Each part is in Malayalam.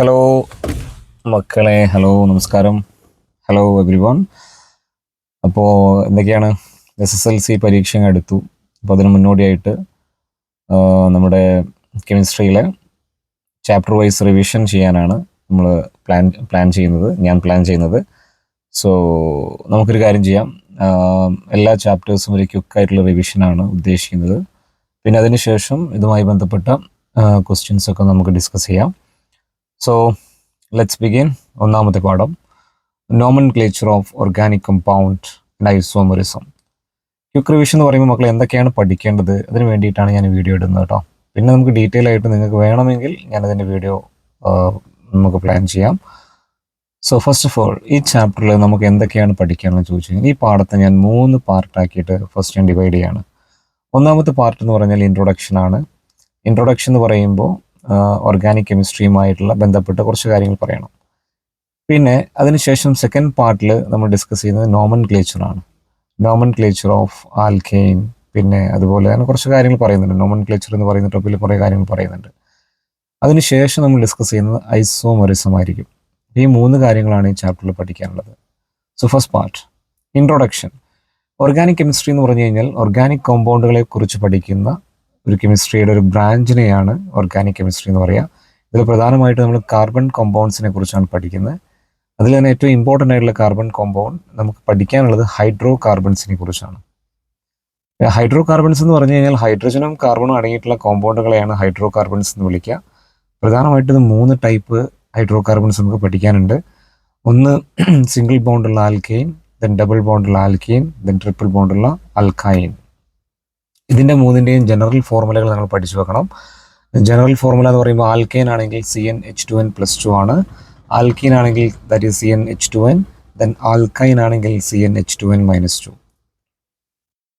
ഹലോ മക്കളെ ഹലോ നമസ്കാരം. ഹലോ എവ്രി വൺ അപ്പോൾ എന്തൊക്കെയാണ്? എസ് എസ് എൽ സി പരീക്ഷ എടുത്തു. അപ്പോൾ അതിന് മുന്നോടിയായിട്ട് നമ്മുടെ കെമിസ്ട്രിയിലെ ചാപ്റ്റർ വൈസ് റിവിഷൻ ചെയ്യാനാണ് നമ്മൾ പ്ലാൻ പ്ലാൻ ചെയ്യുന്നത്. ഞാൻ പ്ലാൻ ചെയ്യുന്നത്. സോ നമുക്കൊരു കാര്യം ചെയ്യാം. എല്ലാ ചാപ്റ്റേഴ്സും ഒരു ക്യുക്കായിട്ടുള്ള റിവിഷനാണ് ഉദ്ദേശിക്കുന്നത്. പിന്നെ അതിനുശേഷം ഇതുമായി ബന്ധപ്പെട്ട ക്വസ്റ്റ്യൻസൊക്കെ നമുക്ക് ഡിസ്കസ് ചെയ്യാം. സോ ലെറ്റ്സ് ബിഗിൻ ഒന്നാമത്തെ പാഠം. Nomenclature of organic compound and isomerism quick revision എന്ന് പറയുമ്പോൾ മക്കൾ എന്തൊക്കെയാണ് പഠിക്കേണ്ടത്? അതിന് വേണ്ടിയിട്ടാണ് ഞാൻ വീഡിയോ ഇടുന്നത് കേട്ടോ പിന്നെ നമുക്ക് ഡീറ്റെയിൽ ആയിട്ട് നിങ്ങൾക്ക് വേണമെങ്കിൽ ഞാൻ അതിന്റെ വീഡിയോ നമുക്ക് പ്ലാൻ ചെയ്യാം. സോ ഫസ്റ്റ് ഓഫ് ഓൾ ഈ ചാപ്റ്ററിൽ നമുക്ക് എന്തൊക്കെയാണ് പഠിക്കാമെന്ന് ചോദിച്ചു കഴിഞ്ഞാൽ ഈ പാഠത്തെ ഞാൻ മൂന്ന് പാർട്ടാക്കിയിട്ട് ഫസ്റ്റ് ഞാൻ ഡിവൈഡ് ചെയ്യാണ്. ഒന്നാമത്തെ പാർട്ട് എന്ന് പറഞ്ഞാൽ ഇൻട്രൊഡക്ഷൻ ആണ്. ഇൻട്രൊഡക്ഷൻ എന്ന് പറയുമ്പോൾ ഓർഗാനിക് കെമിസ്ട്രിയുമായിട്ടുള്ള ബന്ധപ്പെട്ട കുറച്ച് കാര്യങ്ങൾ പറയണം. പിന്നെ അതിനുശേഷം സെക്കൻഡ് പാർട്ടിൽ നമ്മൾ ഡിസ്കസ് ചെയ്യുന്നത് നോമൻ ക്ലേച്ചർ ആണ്. നോമൻ ക്ലേച്ചർ ഓഫ് ആൽക്കെയിൻ പിന്നെ അതുപോലെ അങ്ങനെ കുറച്ച് കാര്യങ്ങൾ പറയുന്നുണ്ട്. നോമൻ ക്ലേച്ചർ എന്ന് പറയുന്ന ടോപ്പിൽ കുറേ കാര്യങ്ങൾ പറയുന്നുണ്ട്. അതിനുശേഷം നമ്മൾ ഡിസ്കസ് ചെയ്യുന്നത് ഐസോമറിസം ആയിരിക്കും. ഈ മൂന്ന് കാര്യങ്ങളാണ് ഈ ചാപ്റ്ററിൽ പഠിക്കാനുള്ളത്. So first part introduction organic chemistry എന്ന് പറഞ്ഞു കഴിഞ്ഞാൽ ഓർഗാനിക് കോമ്പൗണ്ടുകളെ കുറിച്ച് പഠിക്കുന്ന ഒരു കെമിസ്ട്രിയുടെ ഒരു ബ്രാഞ്ചിനെയാണ് ഓർഗാനിക് കെമിസ്ട്രി എന്ന് പറയുക ഇതിൽ പ്രധാനമായിട്ട് നമ്മൾ കാർബൺ കോമ്പൗണ്ട്സിനെ കുറിച്ചാണ് പഠിക്കുന്നത്. അതിൽ തന്നെ ഏറ്റവും ഇമ്പോർട്ടന്റ് ആയിട്ടുള്ള കാർബൺ കോമ്പൗണ്ട് നമുക്ക് പഠിക്കാനുള്ളത് ഹൈഡ്രോ കാർബൺസിനെ കുറിച്ചാണ്. ഹൈഡ്രോ കാർബൺസ് എന്ന് പറഞ്ഞു കഴിഞ്ഞാൽ ഹൈഡ്രജനും കാർബണും അടങ്ങിയിട്ടുള്ള കോമ്പൗണ്ടുകളെയാണ് ഹൈഡ്രോ കാർബൺസ് എന്ന് വിളിക്കുക. പ്രധാനമായിട്ട് ഇത് മൂന്ന് ടൈപ്പ് ഹൈഡ്രോ കാർബൺസ് നമുക്ക് പഠിക്കാനുണ്ട്. ഒന്ന് സിംഗിൾ ബോണ്ടുള്ള ആൽക്കെയിൻ ദെൻ ഡബിൾ ബോണ്ടുള്ള ആൽക്കെയിൻ ദെൻ ട്രിപ്പിൾ ബോണ്ടുള്ള അൽക്കൈൻ ഇതിന്റെ മൂന്നിന്റെയും ജനറൽ ഫോർമുലകൾ നിങ്ങൾ പഠിച്ചു വെക്കണം. ജനറൽ ഫോർമുല എന്ന് പറയുമ്പോൾ ആൽക്കെയിൻ ആണെങ്കിൽ C N H two N plus two ആണ്. ആൽക്കീൻ ആണെങ്കിൽ that is C N H two N then alkyne ആണെങ്കിൽ C N H two N minus two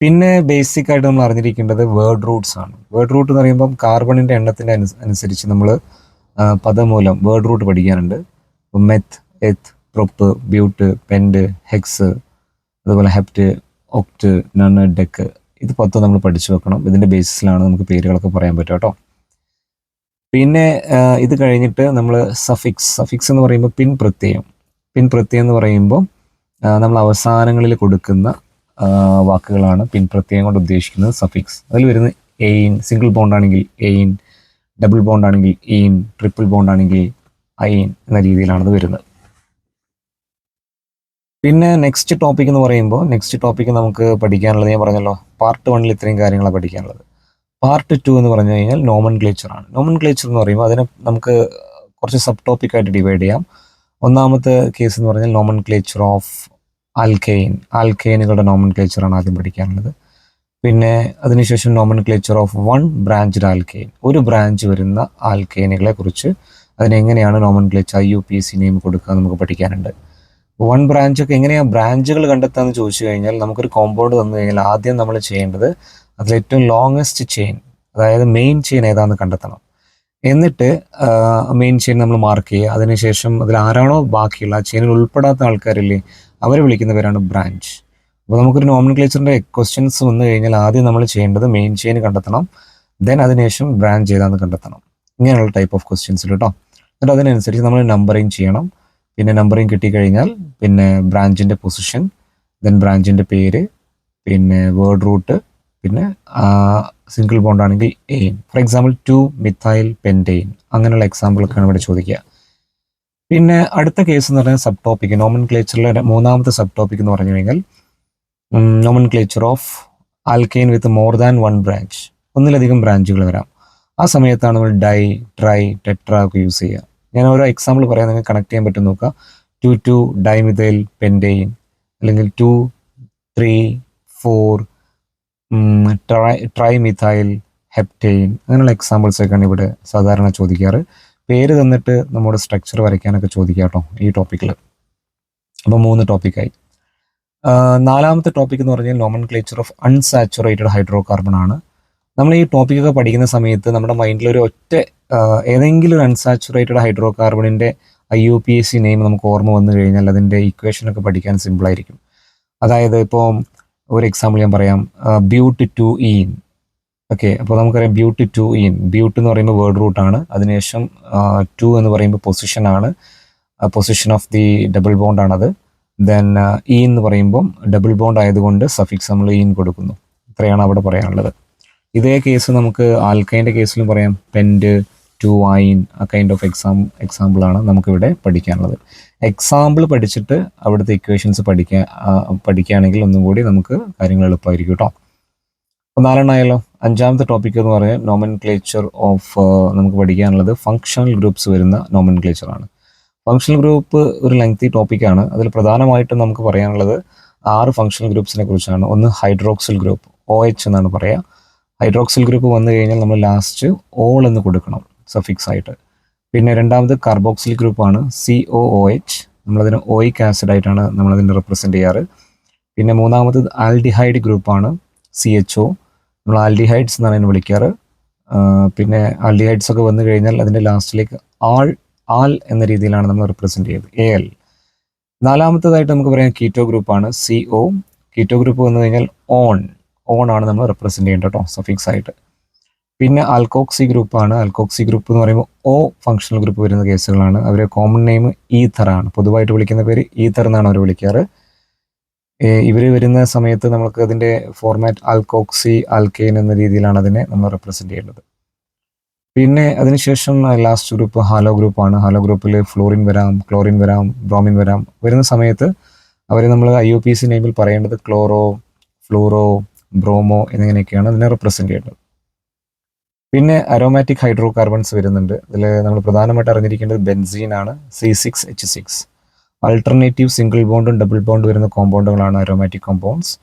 പിന്നെ ബേസിക് ആയിട്ട് നമ്മൾ അറിഞ്ഞിരിക്കേണ്ടത് വേർഡ് റൂട്ട്സ് ആണ്. വേർഡ് റൂട്ട് എന്ന് പറയുമ്പം കാർബണിന്റെ എണ്ണത്തിന്റെ അനു അനുസരിച്ച് നമ്മൾ പദമൂലം വേർഡ് റൂട്ട് പഠിക്കാനുണ്ട് meth eth prop but pent hex അതുപോലെ ഹെപ്റ്റ് ഒക്ട് നണ് ഡെക്ക് ഇത് പത്ത് നമ്മൾ പഠിച്ചു വെക്കണം. ഇതിന്റെ ബേസിസിലാണ് നമുക്ക് പേരുകളൊക്കെ പറയാൻ പറ്റുക കേട്ടോ. പിന്നെ ഇത് കഴിഞ്ഞിട്ട് നമ്മൾ സഫിക്സ് സഫിക്സ് എന്ന് പറയുമ്പോൾ പിൻ പ്രത്യയം. പിൻ പ്രത്യയം എന്ന് പറയുമ്പോൾ നമ്മൾ അവസാനങ്ങളിൽ കൊടുക്കുന്ന വാക്കുകളാണ് പിൻ പ്രത്യയം കൊണ്ട് ഉദ്ദേശിക്കുന്നത് സഫിക്സ് അതിൽ വരുന്ന എയിൻ സിംഗിൾ ബോണ്ട് ആണെങ്കിൽ എയിൻ ഡബിൾ ബോണ്ട് ആണെങ്കിൽ ഈൻ ട്രിപ്പിൾ ബോണ്ട് ആണെങ്കിൽ ഐൻ എന്ന രീതിയിലാണത് വരുന്നത്. പിന്നെ നെക്സ്റ്റ് ടോപ്പിക് എന്ന് പറയുമ്പോൾ നെക്സ്റ്റ് ടോപ്പിക് നമുക്ക് പഠിക്കാനുള്ളത് ഞാൻ പറഞ്ഞല്ലോ പാർട്ട് വണ്ണിൽ ഇത്രയും കാര്യങ്ങളാണ് പഠിക്കാനുള്ളത്. പാർട്ട് ടു എന്ന് പറഞ്ഞു കഴിഞ്ഞാൽ നോമൻ ആണ്. നോമൻ ക്ലേച്ചർ എന്ന് പറയുമ്പോൾ അതിനെ നമുക്ക് കുറച്ച് സബ് ടോപ്പിക് ആയിട്ട് ഡിവൈഡ് ചെയ്യാം. ഒന്നാമത്തെ കേസ് എന്ന് പറഞ്ഞാൽ നോമൻ ക്ലേച്ചർ ഓഫ് ആൽക്കെയിൻ ആൽക്കെയിനുകളുടെ നോമൻ ആണ് ആദ്യം പഠിക്കാനുള്ളത്. പിന്നെ അതിനുശേഷം nomenclature of one branch alkane ഒരു ബ്രാഞ്ച് വരുന്ന ആൽക്കെയിനുകളെ കുറിച്ച് അതിനെങ്ങനെയാണ് nomenclature I U P C name കൊടുക്കുക നമുക്ക് പഠിക്കാനുണ്ട്. വൺ ബ്രാഞ്ച് ഒക്കെ എങ്ങനെയാണ് ബ്രാഞ്ചുകൾ കണ്ടെത്താന്ന് ചോദിച്ചു കഴിഞ്ഞാൽ നമുക്കൊരു കോമ്പൗണ്ട് തന്നു കഴിഞ്ഞാൽ ആദ്യം നമ്മൾ ചെയ്യേണ്ടത് അതിൽ ഏറ്റവും ലോങ്ങസ്റ്റ് ചെയിൻ അതായത് മെയിൻ ചെയിൻ ഏതാണെന്ന് കണ്ടെത്തണം. എന്നിട്ട് മെയിൻ ചെയിൻ നമ്മൾ മാർക്ക് ചെയ്യുക. അതിനുശേഷം അതിൽ ആരാണോ ബാക്കിയുള്ള ആ ചെയിനിൽ ഉൾപ്പെടാത്ത ആൾക്കാരില്ലേ അവരെ വിളിക്കുന്ന പേരാണ് ബ്രാഞ്ച് അപ്പോൾ നമുക്കൊരു നോമൻ ക്ലേച്ചറിന്റെ ക്വസ്റ്റ്യൻസ് വന്നു കഴിഞ്ഞാൽ ആദ്യം നമ്മൾ ചെയ്യേണ്ടത് മെയിൻ ചെയിൻ കണ്ടെത്തണം. ദെൻ അതിനുശേഷം ബ്രാഞ്ച് ഏതാണെന്ന് കണ്ടെത്തണം. ഇങ്ങനെയുള്ള ടൈപ്പ് ഓഫ് ക്വസ്റ്റ്യൻസ് കേട്ടോ എന്നിട്ട് അതിനനുസരിച്ച് നമ്മൾ നമ്പറിങ് ചെയ്യണം. പിന്നെ നമ്പറിങ് കിട്ടിക്കഴിഞ്ഞാൽ പിന്നെ ബ്രാഞ്ചിന്റെ പൊസിഷൻ ദെൻ ബ്രാഞ്ചിന്റെ പേര് പിന്നെ വേർഡ് റൂട്ട് പിന്നെ സിംഗിൾ ബോണ്ട് ആണെങ്കിൽ ane for example two methyl pentane അങ്ങനെയുള്ള എക്സാമ്പിളൊക്കെയാണ് ഇവിടെ ചോദിക്കുക. പിന്നെ അടുത്ത കേസ് എന്ന് പറഞ്ഞാൽ സബ് ടോപ്പിക് നോമൻ ക്ലേച്ചറിലെ മൂന്നാമത്തെ സബ് ടോപ്പിക് എന്ന് പറഞ്ഞു കഴിഞ്ഞാൽ nomenclature of alkane with more than one branch ഒന്നിലധികം ബ്രാഞ്ചുകൾ വരാം. ആ സമയത്താണ് നമ്മൾ ഡൈ ട്രൈ ടെട്ര ഒക്കെ യൂസ് ചെയ്യുക. ഞാൻ ഓരോ എക്സാമ്പിൾ പറയാൻ നിങ്ങൾക്ക് കണക്ട് ചെയ്യാൻ പറ്റും നോക്കുക ടു ടു ഡൈമിഥൈൽ പെന്റെയിൻ അല്ലെങ്കിൽ two three four tri trimethyl heptane അങ്ങനെയുള്ള എക്സാമ്പിൾസൊക്കെയാണ് ഇവിടെ സാധാരണ ചോദിക്കാറ്. പേര് തന്നിട്ട് നമ്മുടെ സ്ട്രക്ചർ വരയ്ക്കാനൊക്കെ ചോദിക്കാം കേട്ടോ ഈ ടോപ്പിക്കിൽ അപ്പോൾ മൂന്ന് ടോപ്പിക്കായി നാലാമത്തെ ടോപ്പിക് എന്ന് പറഞ്ഞാൽ nomenclature of unsaturated hydrocarbon ആണ്. നമ്മൾ ഈ ടോപ്പിക്കൊക്കെ പഠിക്കുന്ന സമയത്ത് നമ്മുടെ മൈൻഡിൽ ഒരു ഒറ്റ ഏതെങ്കിലും ഒരു unsaturated hydro കാർബണിന്റെ I U P S C name നമുക്ക് ഓർമ്മ വന്നു കഴിഞ്ഞാൽ അതിന്റെ ഇക്വേഷനൊക്കെ പഠിക്കാൻ സിമ്പിളായിരിക്കും അതായത് ഇപ്പോൾ ഒരു എക്സാമ്പിൾ ഞാൻ പറയാം. ബ്യൂട്ട് ടു ഈൻ ഓക്കെ അപ്പോൾ നമുക്കറിയാം ബ്യൂട്ട് ടു ഇൻ ബ്യൂട്ട് എന്ന് പറയുമ്പോൾ വേർഡ് റൂട്ടാണ് അതിനുശേഷം ടു എന്ന് പറയുമ്പോൾ പൊസിഷൻ ആണ്. Position of the double bond ആണത്. ദെൻ ഇ എന്ന് പറയുമ്പം ഡബിൾ ബോണ്ട് ആയതുകൊണ്ട് സഫിക്സ് നമ്മൾ ഇൻ കൊടുക്കുന്നു. ഇത്രയാണ് അവിടെ പറയാനുള്ളത്. ഇതേ കേസ് നമുക്ക് ആൽക്കൈന്റെ കേസിലും പറയാം. പെന്റ് ടു ഐൻ ആ കൈൻഡ് ഓഫ് എക്സാം എക്സാമ്പിളാണ് നമുക്കിവിടെ പഠിക്കാനുള്ളത്. എക്സാമ്പിൾ പഠിച്ചിട്ട് അവിടുത്തെ ഇക്വേഷൻസ് പഠിക്കാൻ പഠിക്കുകയാണെങ്കിൽ ഒന്നും കൂടി നമുക്ക് കാര്യങ്ങൾ എളുപ്പമായിരിക്കും കേട്ടോ അപ്പോൾ നാലെണ്ണമായല്ലോ അഞ്ചാമത്തെ ടോപ്പിക് എന്ന് പറയാൻ നോമൻ ക്ലേച്ചർ ഓഫ് നമുക്ക് പഠിക്കാനുള്ളത് ഫങ്ഷണൽ ഗ്രൂപ്പ്സ് വരുന്ന നോമൻ ക്ലേച്ചറാണ് ഫങ്ഷണൽ ഗ്രൂപ്പ് ഒരു ലെങ്തി ടോപ്പിക്കാണ് അതിൽ പ്രധാനമായിട്ടും നമുക്ക് പറയാനുള്ളത് ആറ് ഫങ്ഷണൽ ഗ്രൂപ്പ്സിനെ കുറിച്ചാണ്. ഒന്ന് ഹൈഡ്രോക്സിൽ ഗ്രൂപ്പ് ഒ എച്ച് എന്നാണ് പറയുക ഹൈഡ്രോക്സിൽ ഗ്രൂപ്പ് വന്നു കഴിഞ്ഞാൽ നമ്മൾ ലാസ്റ്റ് ഓൾ എന്ന് കൊടുക്കണം സഫിക്സ് ആയിട്ട്. പിന്നെ രണ്ടാമത് കാർബോക്സിൽ ഗ്രൂപ്പാണ് സി ഒ ഒ എച്ച് നമ്മളതിന് ഓയിക് ആസിഡ് ആയിട്ടാണ് നമ്മളതിനെ റെപ്രസെന്റ് ചെയ്യാറ്. പിന്നെ മൂന്നാമത് ആൽഡിഹൈഡ് ഗ്രൂപ്പാണ് സി എച്ച് ഒ നമ്മൾ ആൽഡിഹൈഡ്സ് എന്നാണ് അതിനെ വിളിക്കാറ്. പിന്നെ ആൽഡിഹൈഡ്സ് ഒക്കെ വന്നു കഴിഞ്ഞാൽ അതിന്റെ ലാസ്റ്റിലേക്ക് ആൾ ആൽ എന്ന രീതിയിലാണ് നമ്മൾ റെപ്രസെന്റ് ചെയ്യുന്നത് എ എൽ നാലാമത്തതായിട്ട് നമുക്ക് പറയാം കീറ്റോ ഗ്രൂപ്പാണ് സി ഒ കീറ്റോ ഗ്രൂപ്പ് വന്നു കഴിഞ്ഞാൽ ഓൺ ഓൺ ആണ് നമ്മൾ റെപ്രസെന്റ് ചെയ്യേണ്ടത് കേട്ടോ സഫിക്സ് ആയിട്ട്. പിന്നെ ആൽക്കോക്സി ആണ്. അൽക്കോക്സി ഗ്രൂപ്പ് എന്ന് പറയുമ്പോൾ ഒ ഫങ്ഷണൽ ഗ്രൂപ്പ് വരുന്ന കേസുകളാണ്. അവരെ കോമൺ നെയിം ഈഥർ ആണ്. പൊതുവായിട്ട് വിളിക്കുന്ന പേര് ഈഥർ എന്നാണ് അവർ വിളിക്കാറ്. ഇവർ വരുന്ന സമയത്ത് നമുക്ക് അതിന്റെ ഫോർമാറ്റ് ആൽക്കോക്സി അൽക്കെയിൻ എന്ന രീതിയിലാണ് അതിനെ നമ്മൾ റെപ്രസെന്റ് ചെയ്യേണ്ടത്. പിന്നെ അതിനുശേഷം ലാസ്റ്റ് ഗ്രൂപ്പ് ഹാലോ ഗ്രൂപ്പാണ് ഹാലോ ഗ്രൂപ്പിൽ ഫ്ലോറിൻ വരാം ക്ലോറിൻ വരാം ബ്രോമിൻ വരാം. വരുന്ന സമയത്ത് അവരെ നമ്മൾ ഐ ഒ പി സി നെയിമിൽ പറയേണ്ടത് ക്ലോറോ ഫ്ലൂറോ ബ്രോമോ എന്നിങ്ങനെയൊക്കെയാണ് അതിനെ റിപ്രസെന്റ് ചെയ്യേണ്ടത് പിന്നെ അരോമാറ്റിക് ഹൈഡ്രോ കാർബൺസ് വരുന്നുണ്ട്. ഇതിൽ നമ്മൾ പ്രധാനമായിട്ട് അറിഞ്ഞിരിക്കേണ്ടത് ബെൻസീൻ ആണ് C six H six alternative single ബോണ്ടും double bond വരുന്ന കോമ്പൗണ്ടുകളാണ് അരോമാറ്റിക് കോമ്പൗണ്ട്സ്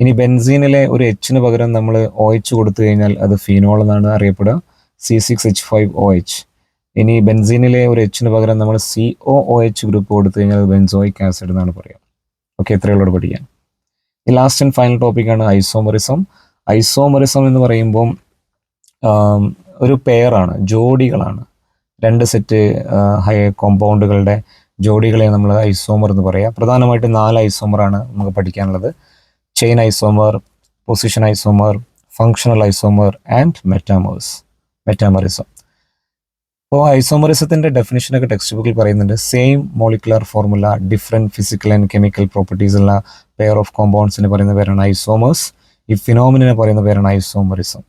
ഇനി ബെൻസീനിലെ ഒരു എച്ചിന് പകരം നമ്മൾ ഒ എച്ച് കൊടുത്തു കഴിഞ്ഞാൽ അത് ഫീനോൾ എന്നാണ് അറിയപ്പെടുക. C six H five O H ഇനി ബെൻസീനിലെ ഒരു എച്ചിന് പകരം നമ്മൾ C O O H group കൊടുത്തു കഴിഞ്ഞാൽ ബെൻസോയിക് ആസിഡ് എന്നാണ് പറയുക. ഓക്കെ എത്രയുള്ളൂ പഠിക്കാൻ. ലാസ്റ്റ് ആൻഡ് ഫൈനൽ ടോപ്പിക്കാണ് ഐസോമറിസം ഐസോമറിസം എന്ന് പറയുമ്പം ഒരു പെയറാണ് ജോഡികളാണ്. രണ്ട് സെറ്റ് ഹൈ കോമ്പൗണ്ടുകളുടെ ജോഡികളെ നമ്മൾ ഐസോമർ എന്ന് പറയാം. പ്രധാനമായിട്ടും നാല് ഐസോമറാണ് നമുക്ക് പഠിക്കാനുള്ളത്. Chain isomer position isomer functional isomer and metamers metamerism അപ്പോൾ ഐസോമറിസത്തിന്റെ ഡെഫിനേഷനൊക്കെ ടെക്സ്റ്റ് ബുക്കിൽ പറയുന്നുണ്ട്. Same molecular formula different physical and chemical properties ഉള്ള പെയർ ഓഫ് കോമ്പൗണ്ട്സിന് പറയുന്ന പേരാണ് ഐസോമേഴ്സ് ഈ ഫിനോമിനെ പറയുന്ന പേരാണ് ഐസോമറിസം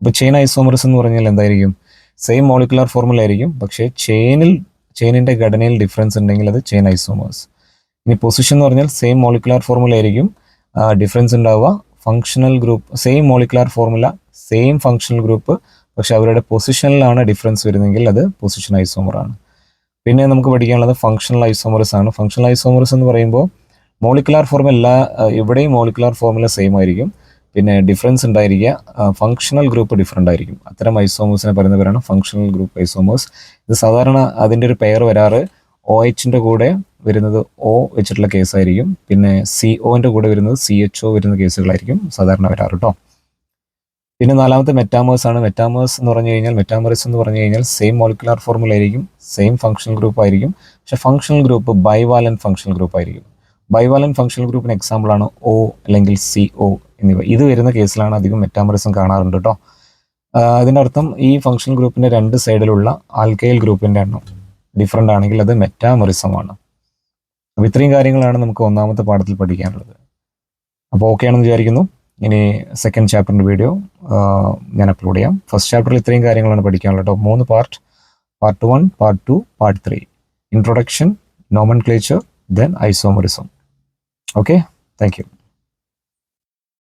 അപ്പോൾ ചെയിൻ ഐസോമറിസം എന്ന് പറഞ്ഞാൽ എന്തായിരിക്കും? സെയിം മോളിക്കുലർ ഫോർമുല ആയിരിക്കും. പക്ഷേ ചെയിനിൽ ചെയിനിന്റെ ഘടനയിൽ ഡിഫറൻസ് ഉണ്ടെങ്കിൽ അത് ചെയിൻ ഐസോമേഴ്സ് ഇനി പൊസിഷൻ എന്ന് പറഞ്ഞാൽ സെയിം മോളിക്കുലർ ഫോർമുല ആയിരിക്കും. ഡിഫറൻസ് ഉണ്ടാവുക. Functional group same molecular formula same functional group പക്ഷെ അവരുടെ പൊസിഷനിലാണ് ഡിഫറൻസ് വരുന്നതെങ്കിൽ അത് പൊസിഷൻ ഐസോമർ ആണ്. പിന്നെ നമുക്ക് പഠിക്കാനുള്ളത് ഫങ്ഷണൽ ഐസോമറസ് ആണ്. ഫങ്ഷണൽ ഐസോമറസ് എന്ന് പറയുമ്പോൾ മോളിക്കുലാർ ഫോർമുല എല്ലാ ഇവിടെയും മോളിക്കുലാർ ഫോർമുല സെയിം ആയിരിക്കും. പിന്നെ ഡിഫറൻസ് ഉണ്ടായിരിക്കുക. ഫങ്ഷണൽ ഗ്രൂപ്പ് ഡിഫറെന്റ് ആയിരിക്കും. അത്തരം ഐസോമേഴ്സിനെ പറയുന്നവരാണ് ഫങ്ഷണൽ ഗ്രൂപ്പ് ഐസോമേഴ്സ് ഇത് സാധാരണ അതിന്റെ ഒരു പെയർ വരാറ്. ഒ എച്ചിന്റെ കൂടെ വരുന്നത് ഒ വെച്ചിട്ടുള്ള കേസായിരിക്കും പിന്നെ സി ഒന്റെ കൂടെ വരുന്നത് സി എച്ച് ഒ വരുന്ന കേസുകളായിരിക്കും സാധാരണ വരാറ് കേട്ടോ പിന്നെ നാലാമത്തെ മെറ്റാമേഴ്സ് ആണ്. മെറ്റാമേഴ്സ് എന്ന് പറഞ്ഞു കഴിഞ്ഞാൽ മെറ്റാമറിസ് എന്ന് പറഞ്ഞു കഴിഞ്ഞാൽ സെയിം മോളിക്കുലാർ ഫോർമുല ആയിരിക്കും സെയിം ഫംഗ്ഷണൽ ഗ്രൂപ്പ് ആയിരിക്കും. പക്ഷേ functional group bivalent functional group ആയിരിക്കും. ബൈവാലൻ ഫംഗ്ഷണൽ ഗ്രൂപ്പിന് എക്സാമ്പിൾ ആണ് ഒ അല്ലെങ്കിൽ സി ഒ എന്നിവ. ഇത് വരുന്ന കേസിലാണ് അധികം മെറ്റാമറിസം കാണാറുണ്ട് കേട്ടോ അതിന്റെ അർത്ഥം ഈ ഫംഗ്ഷണൽ ഗ്രൂപ്പിന്റെ രണ്ട് സൈഡിലുള്ള ആൽക്കൈൽ ഗ്രൂപ്പിന്റെ എണ്ണം ഡിഫറെന്റ് ആണെങ്കിൽ അത് മെറ്റാമറിസമാണ് അപ്പോൾ ഇത്രയും കാര്യങ്ങളാണ് നമുക്ക് ഒന്നാമത്തെ പാഠത്തിൽ പഠിക്കാനുള്ളത്. അപ്പോൾ ഓക്കെ ആണെന്ന് വിചാരിക്കുന്നു. ഇനി സെക്കൻഡ് ചാപ്റ്ററിന്റെ വീഡിയോ ഞാൻ അപ്ലോഡ് ചെയ്യാം. ഫസ്റ്റ് ചാപ്റ്ററിൽ ഇത്രയും കാര്യങ്ങളാണ് പഠിക്കാനുള്ളത് കേട്ടോ. മൂന്ന് part part one part two part three introduction nomenclature then isomerism okay thank you